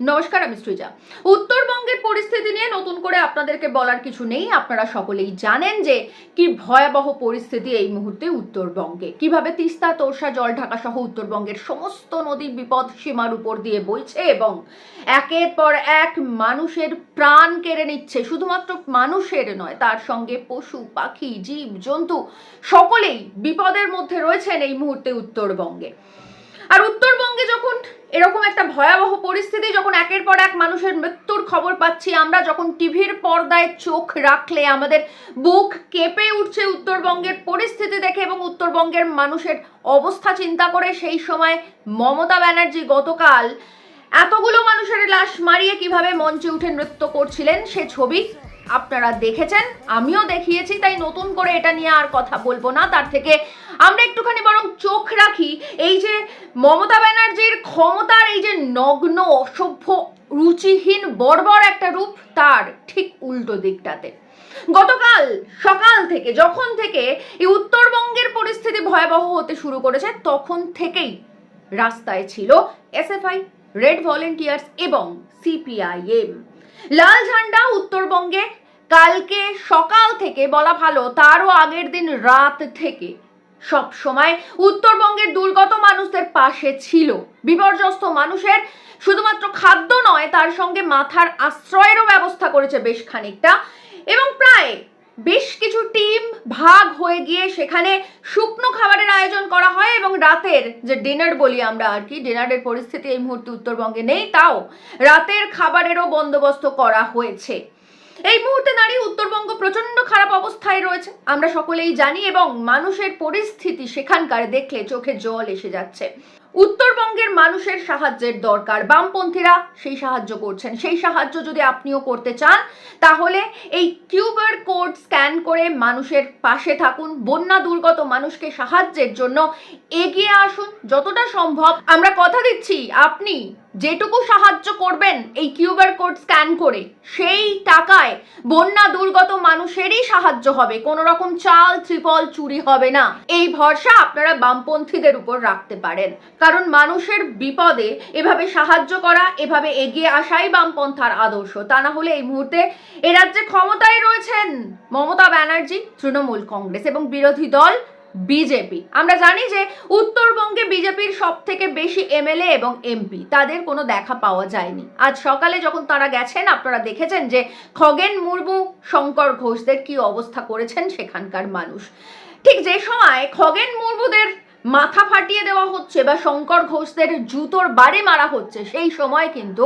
নমস্কার, আমি সৃজা। উত্তরবঙ্গের পরিস্থিতি নিয়ে নতুন করে আপনাদেরকে বলার কিছু নেই। আপনারা সকলেই জানেন যে কি ভয়াবহ পরিস্থিতি এই মুহূর্তে উত্তরবঙ্গে। কীভাবে তিস্তা, তোরসা, জল ঢাকা সহ উত্তরবঙ্গের সমস্ত নদী বিপদ সীমার উপর দিয়ে বইছে এবং একের পর এক মানুষের প্রাণ কেড়ে নিচ্ছে। শুধুমাত্র মানুষের নয়, তার সঙ্গে পশু, পাখি, জীব, জন্তু, সকলেই বিপদের মধ্যে রয়েছেন এই মুহূর্তে উত্তরবঙ্গে। আর উত্তরবঙ্গে যখন এরকম একটা ভয়াবহ পরিস্থিতি, যখন একের পর এক মানুষের মৃত্যুর খবর পাচ্ছি, আমরা যখন টিভির পর্দায় চোখ রাখলে, আমাদের বুক কেঁপে উঠছে উত্তরবঙ্গের পরিস্থিতি দেখে এবং উত্তরবঙ্গের মানুষের অবস্থা চিন্তা করে, সেই সময় মমতা ব্যানার্জি গতকাল এতগুলো মানুষের লাশ মারিয়ে কীভাবে মঞ্চে উঠে নৃত্য করছিলেন, সে ছবি আপনারা দেখেছেন, আমিও দেখিয়েছি, তাই নতুন করে এটা নিয়ে আর কথা বলব না। তার থেকে আমরা একটুখানি বরং চোখ রাখি, এই যে মমতা ব্যানার্জির ক্ষমতার এই যে নগ্ন, অসভ্য, রুচিহীন, বর্বর একটা রূপ তার ঠিক উল্টো দিকটাতে। গতকাল সকাল থেকে, যখন থেকে এই উত্তরবঙ্গের পরিস্থিতি ভয়াবহ হতে শুরু করেছে, তখন থেকেই রাস্তায় ছিল এসএফআই, রেড ভলেন্টিয়ার্স এবং সিপিআইএম। লাল ঝান্ডা উত্তরবঙ্গে কালকে সকাল থেকে বলা ভালো, তারও আগের দিন রাত থেকে সব সময় উত্তরবঙ্গের দুর্গত মানুষদের পাশে ছিল। বিপর্যস্ত মানুষের শুধুমাত্র খাদ্য নয়, তার সঙ্গে মাথার আশ্রয়েরও ব্যবস্থা করেছে বেশ খানিকটা। এবং প্রায় বেশ কিছু টিম ভাগ হয়ে গিয়ে সেখানে শুকনো খাবারের আয়োজন করা হয় এবং রাতের যে ডিনার বলি আমরা আর কি, ডিনারের পরিস্থিতি এই মুহূর্তে উত্তরবঙ্গে নেই, তাও রাতের খাবারেরও বন্দোবস্ত করা হয়েছে। এই মুহূর্তে দাঁড়িয়ে উত্তরবঙ্গ প্রচণ্ড খারাপ অবস্থায় রয়েছে। আমরা সকলেই জানি এবং মানুষের পরিস্থিতি সেখানকার দেখলে চোখে জল এসে যাচ্ছে। উত্তরবঙ্গের মানুষের সাহায্যের দরকার। বামপন্থীরা সেই সাহায্য করছেন। সেই সাহায্য যদি আপনিও করতে চান, তাহলে এই কিউবার কোড স্ক্যান করে মানুষের পাশে থাকুন। বন্যা দুর্গত মানুষকে সাহায্যের জন্য এগিয়ে আসুন। যতটা সম্ভব। আমরা কথা দিচ্ছি। আপনি যেটুকু সাহায্য করবেন এই কিউবার কোড স্ক্যান করে, সেই টাকায় বন্যা দুর্গত মানুষেরই সাহায্য হবে। কোনো রকম চাল, ত্রিপল চুরি হবে না। এই ভরসা আপনারা বামপন্থীদের উপর রাখতে পারেন। কারণ মানুষের বিপদে এভাবে সাহায্য করা, এভাবে এগিয়ে আসাই বামপন্থার আদর্শ। তা না হলে এই মুহূর্তে এ রাজ্যে ক্ষমতায় রয়েছেন মমতা ব্যানার্জি, তৃণমূল কংগ্রেস এবং বিরোধী দল বিজেপি। আমরা জানি যে উত্তরবঙ্গে বিজেপির সব থেকে বেশি এমএলএ এবং এমপি, তাদের কোনো দেখা পাওয়া যায়নি। আজ সকালে যখন তারা গেছেন, আপনারা দেখেছেন যে খগেন মুর্মু, শঙ্কর ঘোষদের কি অবস্থা করেছেন সেখানকার মানুষ। ঠিক যে সময় খগেন মুর্মুদের মাথা ফাটিয়ে দেওয়া হচ্ছে বা শঙ্কর ঘোষদের জুতোর বাড়ি মারা হচ্ছে, সেই সময় কিন্তু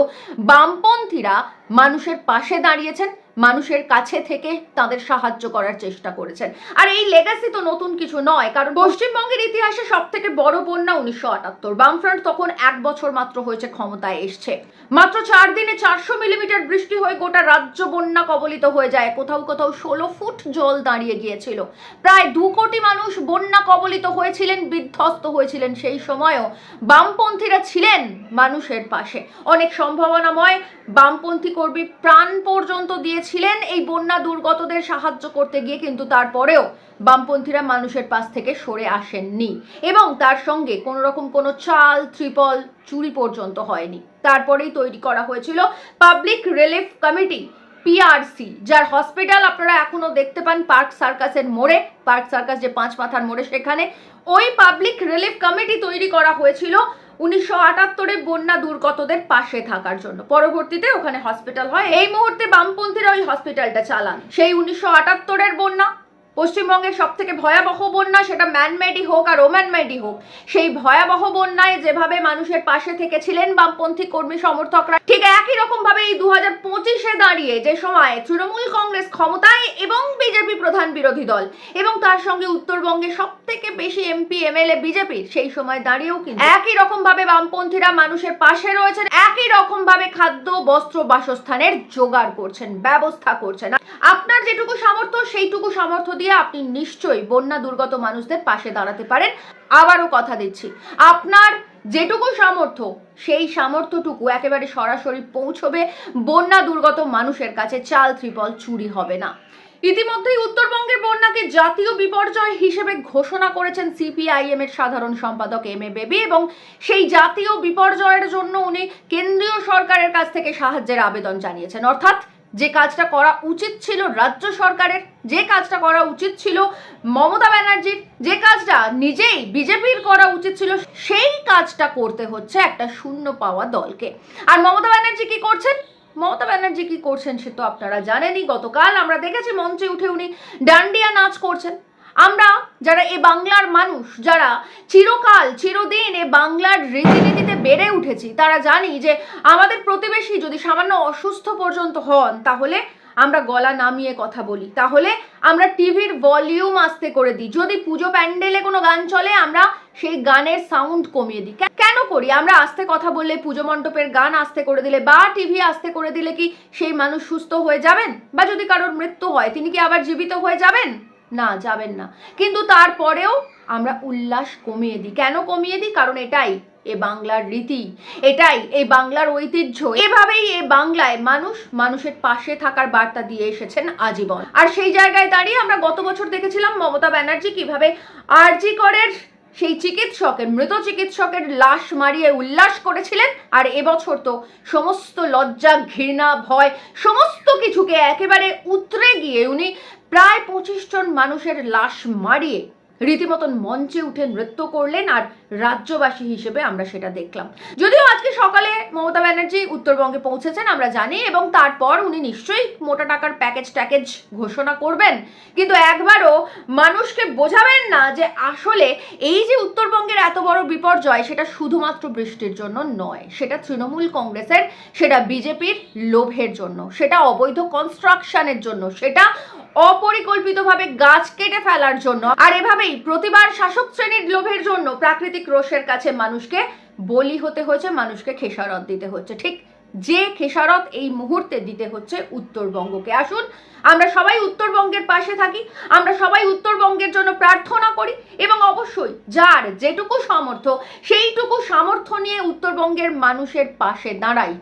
বামপন্থীরা মানুষের পাশে দাঁড়িয়েছেন। মানুষের কাছে থেকে তাদের সাহায্য করার চেষ্টা করেছেন। আর এই লেগাসি তো নতুন কিছু নয় কারণ পশ্চিমবঙ্গের ইতিহাসে সব থেকে বড় বন্যা উনিশশো আটাত্তর। বামফ্রন্ট তখন এক বছর মাত্র হয়েছে ক্ষমতায় এসছে। মাত্র চার দিনে চারশো মিলিমিটার বৃষ্টি হয়ে গোটা রাজ্য বন্যা কবলিত হয়ে যায়। কোথাও কোথাও ষোলো ফুট জল দাঁড়িয়ে গিয়েছিল। প্রায় দু কোটি মানুষ বন্যা কবলিত হয়েছিলেন বিধ্বস্ত হয়েছিলেন। সেই সময়ও বামপন্থীরা ছিলেন মানুষের পাশে। অনেক সম্ভাবনাময় বামপন্থী কর্মী প্রাণ পর্যন্ত দিয়েছিলেন। এই বন্যা দুর্গতদের সাহায্য করতে গিয়ে কিন্তু তারপরেও বামপন্থীরা মানুষের পাশ থেকে সরে আসেননি এবং তার সঙ্গে কোনো রকম কোনো চাল, ত্রিপল, চুরি পর্যন্ত হয়নি। তারপরেই তৈরি করা হয়েছিল পাবলিক রিলিফ কমিটি পিআরসি যার হসপিটাল আপনারা এখনও দেখতে পান পার্ক সার্কাসের মোড়ে। পার্ক সার্কাস যে পাঁচ মাথার মোড়ে সেখানে। ওই পাবলিক রিলিফ কমিটি তৈরি করা হয়েছিল উনিশশো আটাত্তরে বন্যা দুর্গতদের পাশে থাকার জন্য। পরবর্তীতে ওখানে হসপিটাল হয়। এই মুহূর্তে বামপন্থীরা ওই হসপিটালটা চালান। সেই উনিশশো আটাত্তরের বন্যা পশ্চিমবঙ্গের সব থেকে ভয়াবহ বন্যা সেটা ম্যানমেডই হোক আর ওম্যানমেডই হোক। সেই ভয়াবহ বন্যায় যেভাবে মানুষের পাশে থেকেছিলেন বামপন্থী কর্মী সমর্থকরা, ঠিক একই রকম ভাবে এই দু হাজার দাঁড়িয়ে যে সময় তৃণমূল কংগ্রেস ক্ষমতায় এবং বিজেপি প্রধান বিরোধী দল এবং তার সঙ্গে উত্তরবঙ্গে সব থেকে বেশি এমপি, এমএলএ বিজেপির সেই সময় দাঁড়িয়েও কিন্তু একই রকম ভাবে বামপন্থীরা মানুষের পাশে রয়েছেন, একই রকম ভাবে খাদ্য, বস্ত্র, বাসস্থানের জোগাড় করছেন, ব্যবস্থা করছেন। আপনার যেটুকু সামর্থ্য, সেইটুকু সামর্থ্য দিয়ে আপনি নিশ্চয়ই বন্যা দুর্গত মানুষদের পাশে দাঁড়াতে পারেন। আবারও কথা দিচ্ছি, আপনার যেটুকু সামর্থ্য, সেই সামর্থ্যটুকু একেবারে সরাসরি পৌঁছবে। বন্যা দুর্গত মানুষের কাছে চাল ত্রিপল চুরি হবে না। ইতিমধ্যেই উত্তরবঙ্গের বন্যাকে জাতীয় বিপর্যয় হিসেবে ঘোষণা করেছেন সিপিআইএম এর সাধারণ সম্পাদক এম এ বেবি এবং সেই জাতীয় বিপর্যয়ের জন্য উনি কেন্দ্রীয় সরকারের কাছ থেকে সাহায্যের আবেদন জানিয়েছেন। অর্থাৎ যে কাজটা করা উচিত ছিল রাজ্য সরকারের, যে কাজটা করা উচিত ছিল মমতা ব্যানার্জির, যে কাজটা নিজেই বিজেপির করা উচিত ছিল, সেই কাজটা করতে হচ্ছে একটা শূন্য পাওয়া দলকে। আর মমতা ব্যানার্জি কি করছেন? মমতা ব্যানার্জি কি করছেন সে তো আপনারা জানেনই, গতকাল আমরা দেখেছি মঞ্চে উঠে উনি ডান্ডিয়া নাচ করছেন। আমরা যারা এ বাংলার মানুষ, যারা চিরকাল, চিরদিন এ বাংলার রীতিনীতিতে বেড়ে উঠেছি, তারা জানি যে আমাদের প্রতিবেশী যদি সামান্য অসুস্থ পর্যন্ত হন, তাহলে আমরা গলা নামিয়ে কথা বলি। তাহলে আমরা টিভির ভলিউম আস্তে করে দিই। যদি পুজো প্যান্ডেলে কোনো গান চলে, আমরা সেই গানের সাউন্ড কমিয়ে দিই। কেন করি? আমরা আস্তে কথা বললে পুজো মণ্ডপের গান আস্তে করে দিলে বা টিভি আস্তে করে দিলে কি সেই মানুষ সুস্থ হয়ে যাবেন? বা যদি কারোর মৃত্যু হয়, তিনি কি আবার জীবিত হয়ে যাবেন? না, যাবেন না। কিন্তু তারপরেও আমরা উল্লাস কমিয়ে দিই। কেন কমিয়ে দিই? কারণ এটাই এ বাংলার রীতি। এটাই এই বাংলার ঐতিহ্য। এভাবেই এ বাংলায় মানুষ মানুষের পাশে থাকার বার্তা দিয়ে এসেছেন আজীবন। আর সেই জায়গায় দাঁড়িয়ে আমরা গত বছর দেখেছিলাম মমতা ব্যানার্জি কীভাবে আরজি করের সেই চিকিৎসকের, মৃত চিকিৎসকের লাশ মারিয়ে উল্লাস করেছিলেন। আর এবছর তো সমস্ত লজ্জা, ঘৃণা, ভয়, সমস্ত কিছুকে একেবারে উতরে গিয়ে উনি প্রায় পঁচিশ জন মানুষের লাশ মারিয়ে রীতিমতন মঞ্চে উঠে নৃত্য করলেন আর রাজ্যবাসী হিসেবে আমরা সেটা দেখলাম। যদিও আজকে সকালে মমতা ব্যানার্জি উত্তরবঙ্গে পৌঁছেছেন, আমরা জানি, এবং তারপর উনি নিশ্চয়ই মোটা টাকার প্যাকেজ ট্যাকেজ ঘোষণা করবেন। কিন্তু একবারও মানুষকে বোঝাবেন না যে আসলে এই যে উত্তরবঙ্গের এত বড় বিপর্যয়, সেটা শুধুমাত্র বৃষ্টির জন্য নয়, সেটা তৃণমূল কংগ্রেসের, সেটা বিজেপির লোভের জন্য, সেটা অবৈধ কনস্ট্রাকশনের জন্য, সেটা অপরিকল্পিতভাবে গাছ কেটে ফেলার জন্য। আর এভাবেই প্রতিবার শাসক শ্রেণির লোভের জন্য প্রাকৃতিক রোষের কাছে মানুষকে বলি হতে হয়েছে, মানুষকে খেসারত দিতে হচ্ছে। ঠিক যে খেসারত এই মুহূর্তে দিতে হচ্ছে উত্তরবঙ্গকে। আসুন, আমরা সবাই উত্তরবঙ্গের পাশে থাকি, আমরা সবাই উত্তরবঙ্গের জন্য প্রার্থনা করি এবং অবশ্যই যার যেটুকু সামর্থ্য, সেইটুকু সামর্থ্য নিয়ে উত্তরবঙ্গের মানুষের পাশে দাঁড়াই।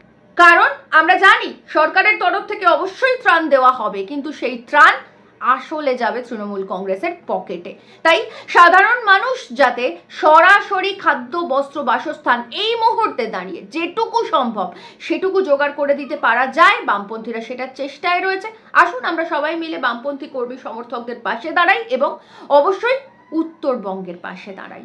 কারণ আমরা জানি সরকারের তরফ থেকে অবশ্যই ত্রাণ দেওয়া হবে, কিন্তু সেই ত্রাণ আসলে যাবে তৃণমূল কংগ্রেসের পকেটে। তাই সাধারণ মানুষ যাতে সরাসরি খাদ্য, বস্ত্র, বাসস্থান এই মুহূর্তে দাঁড়িয়ে যেটুকু সম্ভব সেটুকু জোগাড় করে দিতে পারা যায়, বামপন্থীরা সেটার চেষ্টায় রয়েছে। আসুন আমরা সবাই মিলে বামপন্থী কর্মী সমর্থকদের পাশে দাঁড়াই এবং অবশ্যই উত্তরবঙ্গের পাশে দাঁড়াই।